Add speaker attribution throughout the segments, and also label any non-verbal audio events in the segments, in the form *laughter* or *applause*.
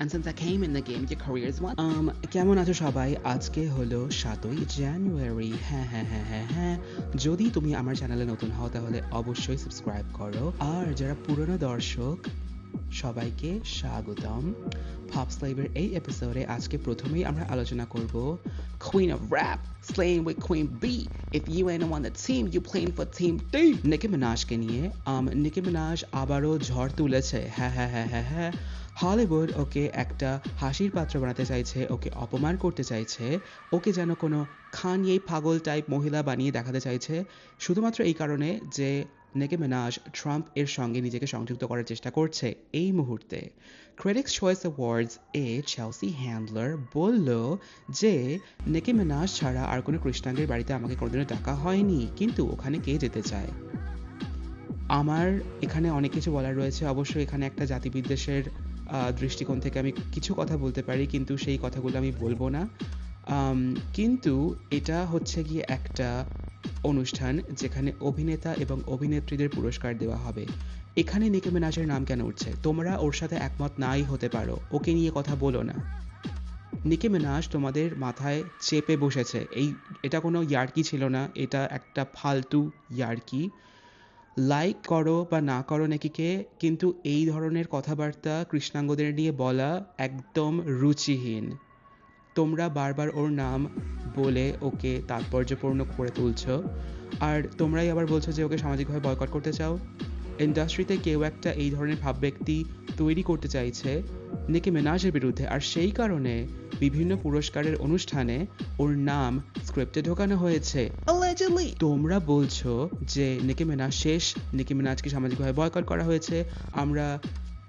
Speaker 1: Since I came in the game, your career is one. Um, কেমন আছো সবাই? আজকে হলো সাতই জানুয়ারি হ্যাঁ হ্যাঁ হ্যাঁ হ্যাঁ হ্যাঁ। যদি তুমি আমার চ্যানেলে নতুন হও তাহলে অবশ্যই সাবস্ক্রাইব করো। আর যারা পুরনো দর্শক সবাইকে স্বাগতম। পপ স্লাইভের এই এপিসোডে আজকে প্রথমেই আমরা আলোচনা করব queen of Rap slaying with Queen B if you ain't on the team you playing for team D Nicki মিনাজকে নিয়ে। Um, নিকি মিনাজ আবারও ঝড় তুলেছে। হ্যাঁ হ্যাঁ হ্যাঁ হ্যাঁ হ্যাঁ। হলিউড ওকে একটা হাসির পাত্র বানাতে চাইছে, ওকে অপমান করতে চাইছে, ওকে যেন কোনো খানিয়ে পাগল টাইপ মহিলা বানিয়ে দেখাতে চাইছে, শুধুমাত্র এই কারণে যে নেকে মেনাজ ট্রাম্প এর সঙ্গে নিজেকে সংযুক্ত করার চেষ্টা করছে এই মুহূর্তে। ক্রেডিক্স চয়েস অ্যাওয়ার্ডস এ চেলসি হ্যান্ডলার বলল যে নেকে মেনাজ ছাড়া আর কোনো কৃষ্ণাঙ্গের বাড়িতে আমাকে কোনোদিনও ডাকা হয়নি, কিন্তু ওখানে কে যেতে চায়? আমার এখানে অনেক কিছু বলার রয়েছে। অবশ্যই এখানে একটা জাতিবিদ্বেষের দৃষ্টিকোণ থেকে আমি কিছু কথা বলতে পারি, কিন্তু সেই কথাগুলো আমি বলব না। কিন্তু এটা হচ্ছে গিয়ে একটা অনুষ্ঠান যেখানে অভিনেতা এবং অভিনেত্রীদের পুরস্কার দেওয়া হবে। এখানে নিকি মিনাজের নাম কেন উঠছে? তোমরা ওর সাথে একমত নাই হতে পারো। ওকে নিয়ে কথা বলো না। নিকি মিনাজ তোমাদের মাথায় চেপে বসেছে। এই, এটা কোনো ইয়ার্কি ছিল না। এটা একটা ফালতু ইয়ার্কি। লাইক করো বা না করো নাকিকে, কিন্তু এই ধরনের কথাবার্তা কৃষ্ণাঙ্গদের নিয়ে বলা একদম রুচিহীন। তোমরা বারবার ওর নাম বলে ওকে তাৎপর্যপূর্ণ করে তুলছো। আর তোমরাই আবার বলছো যে ওকে সামাজিকভাবে বয়কট করতে চাও। ইন্ডাস্ট্রিতে কেউ একটা এই ধরনের ভাব ব্যক্তি তৈরি করতে চাইছে নিকি মেনাজের বিরুদ্ধে। আর সেই কারণে বিভিন্ন পুরস্কারের অনুষ্ঠানে ওর নাম স্ক্রিপ্টে ঢোকানো হয়েছে। তোমরা বলছো যে নিকি মেনাজ শেষ নিকি মেনাজকে সামাজিকভাবে বয়কট করা হয়েছে। আমরা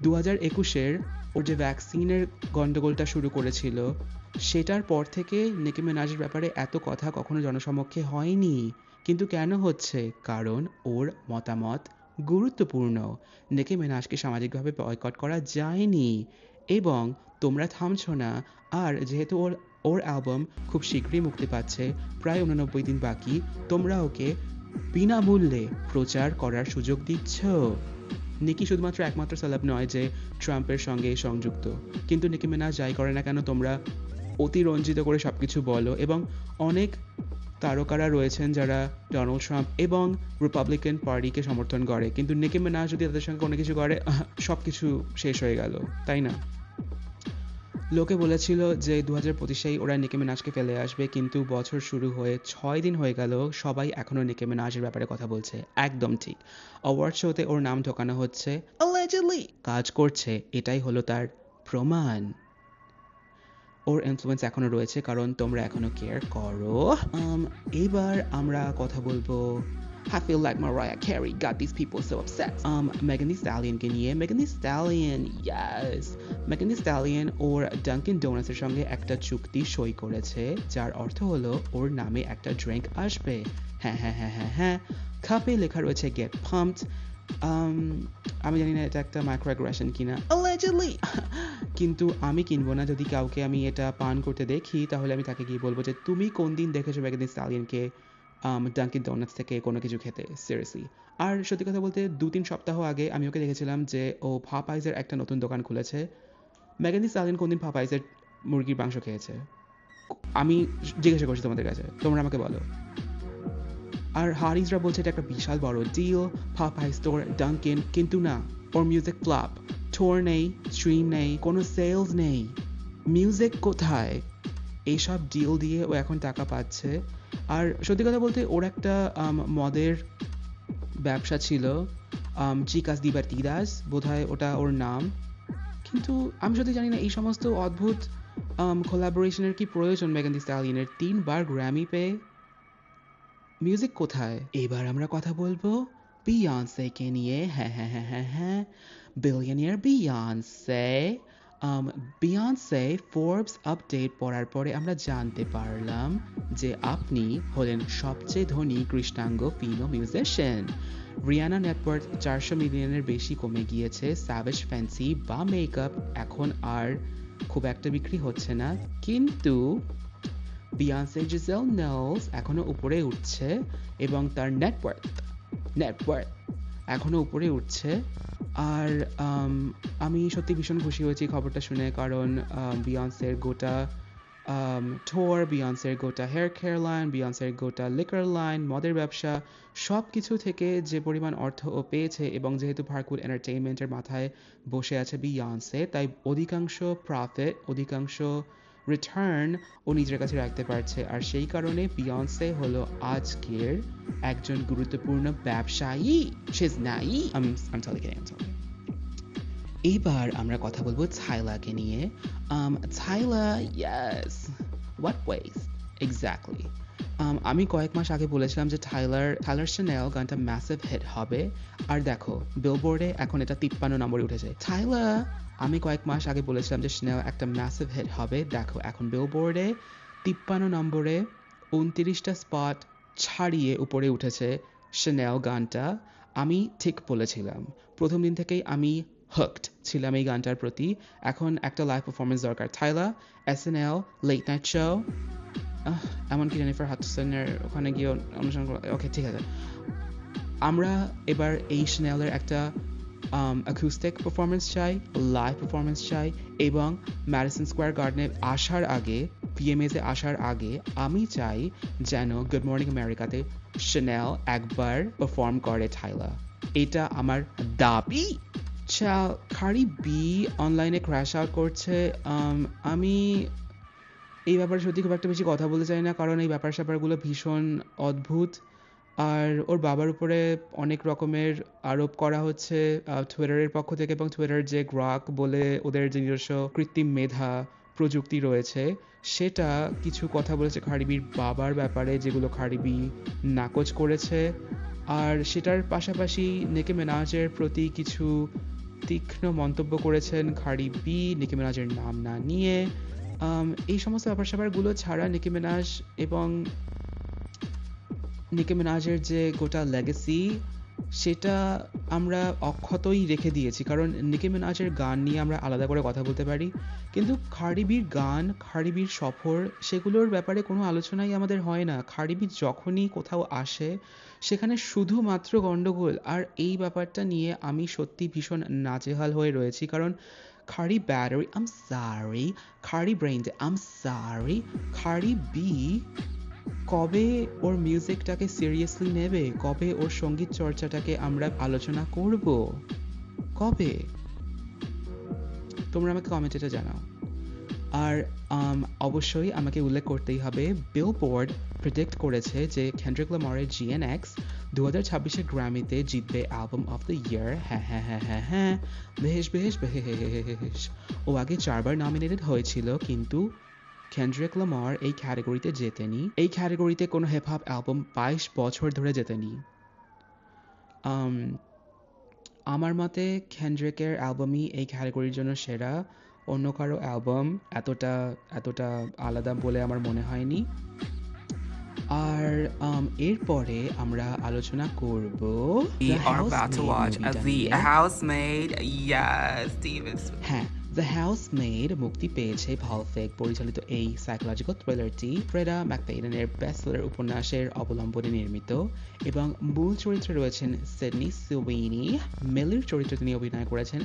Speaker 1: দু হাজার একুশের ওর যে ভ্যাকসিনের গন্ডগোলটা শুরু করেছিল, সেটার পর থেকে নিকি মেনাজের ব্যাপারে এত কথা কখনো জনসমক্ষে হয়নি। কিন্তু কেন হচ্ছে? কারণ ওর মতামত গুরুত্বপূর্ণ। নিকি মেনাজকে সামাজিকভাবে বয়কট করা যায়নি। এবং তোমরা থামছো না। আর যেহেতু ওর ওর অ্যালবাম খুব শীঘ্রই মুক্তি পাচ্ছে, প্রায় উননব্বই দিন বাকি, তোমরা ওকে বিনামূল্যে প্রচার করার সুযোগ দিচ্ছ। নিকি শুধুমাত্র একমাত্র সেলেব নয় যে ট্রাম্পের সঙ্গে সংযুক্ত। কিন্তু নিকি মিনাজ যাই করে না কেন তোমরা অতিরঞ্জিত করে সব কিছু বলো এবং অনেক তারকারা রয়েছেন যারা ডোনাল্ড ট্রাম্প এবং রিপাবলিকান পার্টিকে সমর্থন করে। কিন্তু নিকি মিনাজ যদি তাদের সঙ্গে কোনো কিছু করে সব কিছু শেষ হয়ে গেল, তাই না? লোকে বলেছিল যে দু হাজার পঁচিশেই ওরা নিকি মিনাজকে ফেলে আসবে, কিন্তু বছর শুরু হয়ে ছয় দিন হয়ে গেল, সবাই এখনও নিকি মিনাজের ব্যাপারে কথা বলছে। একদম ঠিক। অ্যাওয়ার্ড শোতে ওর নাম ঢোকানো হচ্ছে কাজ করছে, এটাই হলো তার প্রমাণ। ওর ইনফ্লুয়েন্স এখনও রয়েছে, কারণ তোমরা এখনও কেয়ার করো। এবার আমরা কথা বলব I feel like Mariah Carey got these people so upset. Um, Megan Thee Stallion নিয়ে Megan Thee Stallion, yes. Megan Thee Stallion ওর ডাঙ্কিন ডোনাসের সঙ্গে একটা চুক্তি সই করেছে যার অর্থ হলো ওর নামে একটা ড্রিঙ্ক আসবে। হ্যাঁ হ্যাঁ হ্যাঁ হ্যাঁ হ্যাঁ। কাপে লেখা রয়েছে গেট পাম্পড আমি জানি না এটা একটা মাইক্রো অ্যাগ্রেশন কিনা। Allegedly! *laughs* কিন্তু আমি কিনবো না। যদি কাউকে আমি এটা পান করতে দেখি তাহলে আমি তাকে গিয়ে বলব যে তুমি কোন দিন দেখেছ মেগাদিন স্টালিয়নকে ডাঙ্কিন ডোনাটস থেকে কোনো কিছু খেতে সিরিয়াসলি আর সত্যি কথা বলতে দু তিন সপ্তাহ আগে আমি ওকে দেখেছিলাম যে ও ফাপাইজের একটা নতুন দোকান খুলেছে। মেগাদি স্টালিয়ন কোনদিন ফাপাইজের মুরগির মাংস খেয়েছে? আমি জিজ্ঞাসা করছি তোমাদের কাছে, তোমরা আমাকে বলো। আর হারিজরা বলছে এটা একটা বিশাল বড় ডিল পাপাই স্টোর ডাঙ্কিন কিন্তু না, ওর মিউজিক ক্লাব টোর নেই স্ট্রিম নেই, কোনো সেলস নেই। মিউজিক কোথায়? এইসব ডিল দিয়ে ও এখন টাকা পাচ্ছে। আর সত্যি কথা বলতে ওর একটা মদের ব্যবসা ছিল চিকাস দিবার্টিদাস বোধহয় ওটা ওর নাম। কিন্তু আমি সত্যি জানি না, এই সমস্ত অদ্ভুত কোলাবোরেশনের কি প্রয়োজন মেগান দি স্টালিনের তিনবার গ্র্যামি পেয়ে। মিউজিক কোথায়? এবার আমরা কথা বলব বিয়ন্সে কে নিয়ে। হ্যাঁ হ্যাঁ হ্যাঁ হ্যাঁ হ্যাঁ billionaire Beyonce Beyonce Forbes update পড়ার পরে আমরা জানতে পারলাম যে আপনি হলেন সবচেয়ে ধনী কৃষ্ণাঙ্গ ফিনো মিউজিশিয়ান। রিয়ানা নেটওয়ার্ক চারশো মিলিয়নের বেশি কমে গিয়েছে স্যাভেজ ফ্যান্সি বা মেকআপ। এখন আর খুব একটা বিক্রি হচ্ছে না, কিন্তু বিয়ান্সে জিজেল নেলস এখনও উপরে উঠছে এবং তার নেটওয়ার্ক নেটওয়ার্ক। এখনও উপরে উঠছে। আর, আমি সত্যি ভীষণ খুশি হয়েছি খবরটা শুনে, কারণ বিয়ন্সের গোটা টোর বিয়ন্সের গোটা হেয়ার কেয়ার লাইন বিয়ন্সের গোটা লিকার লাইন মদের ব্যবসা সব কিছু থেকে যে পরিমাণ অর্থ ও পেয়েছে এবং যেহেতু পার্কউড এন্টারটেইনমেন্টের মাথায় বসে আছে বিয়ন্সে তাই অধিকাংশ প্রফিট অধিকাংশ রিটার্ন ও নিজের কাছে রাখতে পারছে। আর সেই কারণে বিয়ন্সে হলো আজকের একজন গুরুত্বপূর্ণ ব্যবসায়ী। সেজ নাই আমি এইবার আমরা কথা বলব ছাইলাকে নিয়ে। ছাইলা ইয়াস হোয়াট ওয়েস এক্স্যাক্টলি আমি কয়েক মাস আগে বলেছিলাম যে টাইলার টাইলার শ্যানেল গানটা ম্যাসিভ হিট হবে। আর দেখো বিলবোর্ডে এখন এটা তিপ্পান্ন নম্বরে উঠেছে। টাইলা আমি কয়েক মাস আগে বলেছিলাম যে শ্যানেল একটা ম্যাসিভ হিট হবে। দেখো, এখন বিলবোর্ডে তিপ্পান্ন নম্বরে উনতিরিশটা স্পট ছাড়িয়ে উপরে উঠেছে শ্যানেল গানটা। আমি ঠিক বলেছিলাম। প্রথম দিন থেকেই আমি হকড ছিলাম এই গানটার প্রতি। এখন একটা লাইভ পারফরমেন্স দরকার। থাইলা S N L late night show এমনকি জেনিফার হাটসনের ওখানে গিয়ে অনুষ্ঠান ওকে ঠিক আছে। আমরা এবার এই স্নেলের একটা অ্যাকুস্টিক পারফরমেন্স চাই লাইভ পারফরমেন্স চাই এবং ম্যাডিসন স্কোয়ার গার্ডেনে আসার আগে পিএমএতে আসার আগে আমি চাই যেন গুড মর্নিং আমেরিকাতে শ্যানেল একবার পারফর্ম করে থাইলা এটা আমার দাবি। খাড়ি বি অনলাইনে ক্র্যাশ আউট করছে um, আমি এই ব্যাপারে সত্যি খুব একটা বেশি কথা বলতে চাই না, কারণ এই ব্যাপার স্যাপারগুলো ভীষণ অদ্ভুত। আর ওর বাবার উপরে অনেক রকমের আরোপ করা হচ্ছে টুইটারের পক্ষ থেকে এবং টুইটার যে গ্রাক বলে ওদের যে নিজস্ব কৃত্রিম মেধা, প্রযুক্তি রয়েছে, সেটা কিছু কথা বলেছে খারিবির বাবার ব্যাপারে, যেগুলো খারিবি নাকচ করেছে। আর সেটার পাশাপাশি নেকে মেনাজের প্রতি কিছু তীক্ষ্ণ মন্তব্য করেছেন খারিবি, নেকে মিনাজের নাম না নিয়ে। এই সমস্ত ব্যাপার স্যাপারগুলো ছাড়া নিকি মিনাজ এবং নিকি মিনাজের যে গোটা লেগেসি সেটা আমরা অক্ষতই রেখে দিয়েছি। কারণ নিকি মিনাজের গান নিয়ে আমরা আলাদা করে কথা বলতে পারি। কিন্তু খারিবির গান খারিবির সফর, সেগুলোর ব্যাপারে কোনো আলোচনাই আমাদের হয় না। খাড়িবি যখনই কোথাও আসে, সেখানে শুধুমাত্র গন্ডগোল। আর এই ব্যাপারটা নিয়ে আমি সত্যি ভীষণ নাজেহাল হয়ে রয়েছি। কারণ খাড়ি ব্যাটারি আম সারি খাড়ি ব্রেইন আম সারি খাড়ি বি কবে ওর মিউজিকটাকে সিরিয়াসলি নেবে? কবে ওর সংগীত চর্চাটাকে আমরা আলোচনা করব? কবে? তোমরা আমাকে কমেন্টে এটা জানাও। আর um, অবশ্যই আমাকে উল্লেখ করতেই হবে বিলবোর্ড প্রেডিক্ট করেছে যে কেন্ড্রিক লামারের জিএনএক্স দু হাজার ছাব্বিশে গ্র্যামিতে জিতবে অ্যালবাম অফ দ্য ইয়ার হ্যাঁ হ্যাঁ হ্যাঁ হ্যাঁ হ্যাঁ। বেশ বেশ বেশ ও আগে চারবার নমিনেটেড হয়েছিল, কিন্তু কেন্ড্রিক লামার এই ক্যাটাগরিতে জেতেনি। এই ক্যাটাগরিতে কোনো হিপ হপ অ্যালবাম বাইশ বছর ধরে জেতেনি। আমার মতে কেন্ড্রিকের অ্যালবামই এই ক্যাটাগরির জন্য সেরা। অন্য কারও অ্যালবাম এতটা এতটা আলাদা বলে আমার মনে হয়নি। আর um, এরপরে আমরা আলোচনা করব
Speaker 2: We are about to
Speaker 1: Housemaid
Speaker 2: watch The। Housemaid. Yes, Steven.
Speaker 1: হ্যাঁ দ্য হাউসমেড মুক্তি পেয়েছে ভলফেক পরিচালিত এই সাইকোলজিক্যাল থ্রিলারটি ফ্রেডা ম্যাকপেইডেনের বেস্টসেলার উপন্যাসের অবলম্বনে নির্মিত এবং মূল চরিত্রে রয়েছেন সিডনি সুইনি মেলির চরিত্রে তিনি অভিনয় করেছেন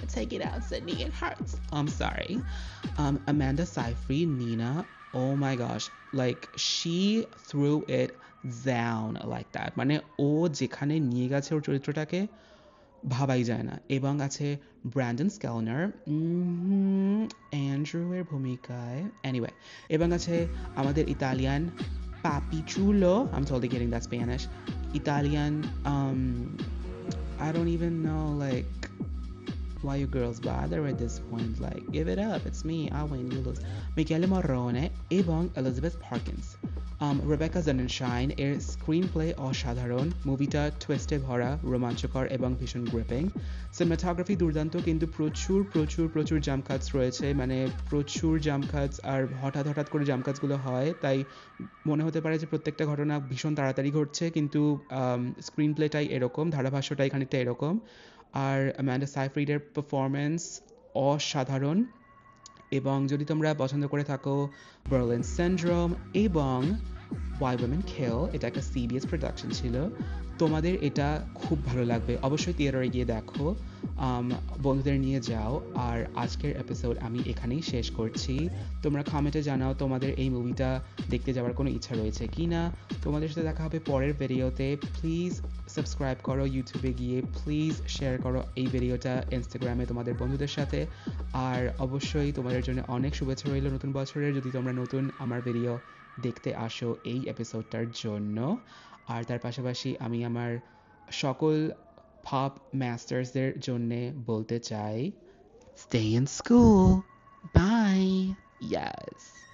Speaker 1: Sydney, it hurts. I'm sorry. Um, Amanda Seyfried, Oh my gosh, like she threw it down like that. মানে ও যেখানে নিয়ে গেছে ওর চরিত্রটাকে ভাবাই যায় না এবং আছে ব্র্যান্ডন স্ক্যালনার অ্যান্ড্রুয়ের ভূমিকায় এনিওয়ে এবং আছে আমাদের ইতালিয়ান পাপিচুলো um getting that Spanish Italian um I don't even know like why you girls bother at this point like give it up. It's me I win you lose Michele Morrone এবং Elizabeth Parkins. Um, Rebecca Sonnenshine এর screen play অসাধারণ মুভিটা টুয়েস্টে ভরা রোমাঞ্চকর এবং ভীষণ gripping cinematography দুর্দান্ত কিন্তু প্রচুর প্রচুর প্রচুর জাম্প কাটস রয়েছে মানে প্রচুর জাম্প কাটস আর হঠাৎ হঠাৎ করে জাম্প কাটসগুলো হয় তাই মনে হতে পারে যে প্রত্যেকটা ঘটনা ভীষণ তাড়াতাড়ি ঘটছে কিন্তু স্ক্রিন প্লেটাই এরকম ধারাভাষ্যটাই খানিকটা এরকম আর অ্যামান্ডা সাইফ্রিডের পারফরমেন্স অসাধারণ। এবং যদি তোমরা পছন্দ করে থাকো বার্লিন সিন্ড্রোম এবং ওয়াই ওয়েমেন খেল এটা একটা সিবিএস প্রোডাকশন ছিল। তোমাদের এটা খুব ভালো লাগবে। অবশ্যই থিয়েটারে গিয়ে দেখো। বন্ধুদের নিয়ে যাও। আর আজকের এপিসোড আমি এখানেই শেষ করছি। তোমরা কমেন্টে জানাও তোমাদের এই মুভিটা দেখতে যাওয়ার কোনো ইচ্ছা রয়েছে কি না তোমাদের সাথে দেখা হবে পরের ভিডিওতে প্লিজ সাবস্ক্রাইব করো ইউটিউবে গিয়ে। প্লিজ শেয়ার করো এই ভিডিওটা ইনস্টাগ্রামে তোমাদের বন্ধুদের সাথে। আর অবশ্যই তোমাদের জন্য অনেক শুভেচ্ছা রইল নতুন বছরের। যদি তোমরা নতুন আমার ভিডিও দেখতে আসো এই এপিসোডটার জন্য। আর তার পাশাপাশি আমি আমার সকল পপ মাস্টার্সদের জন্যে বলতে চাই
Speaker 2: Stay in school. Bye.
Speaker 1: Yes